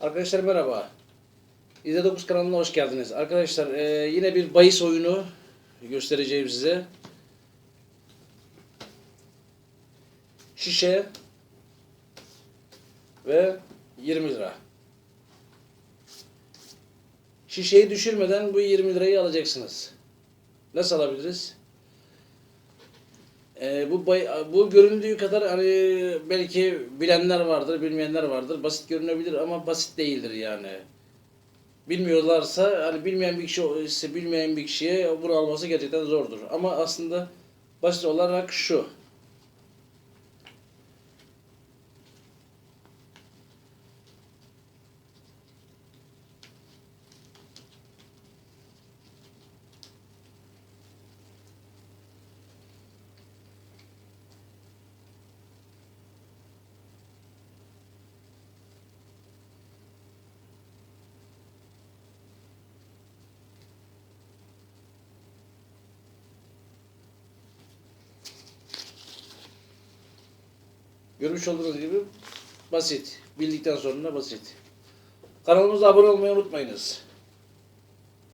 Arkadaşlar merhaba. İzle9 kanalına hoş geldiniz. Arkadaşlar e, yine bir bahis oyunu göstereceğim size. Şişe ve 20 lira. Şişeyi düşürmeden bu 20 lirayı alacaksınız. Nasıl alabiliriz? Ee, bu bu göründüğü kadar hani belki bilenler vardır, bilmeyenler vardır. Basit görünebilir ama basit değildir yani. Bilmiyorlarsa hani bilmeyen bir kişi ise bilmeyen bir kişiye bunu alması gerçekten zordur. Ama aslında basit olarak şu. Görmüş olduğunuz gibi basit. Bildikten sonra basit. Kanalımıza abone olmayı unutmayınız.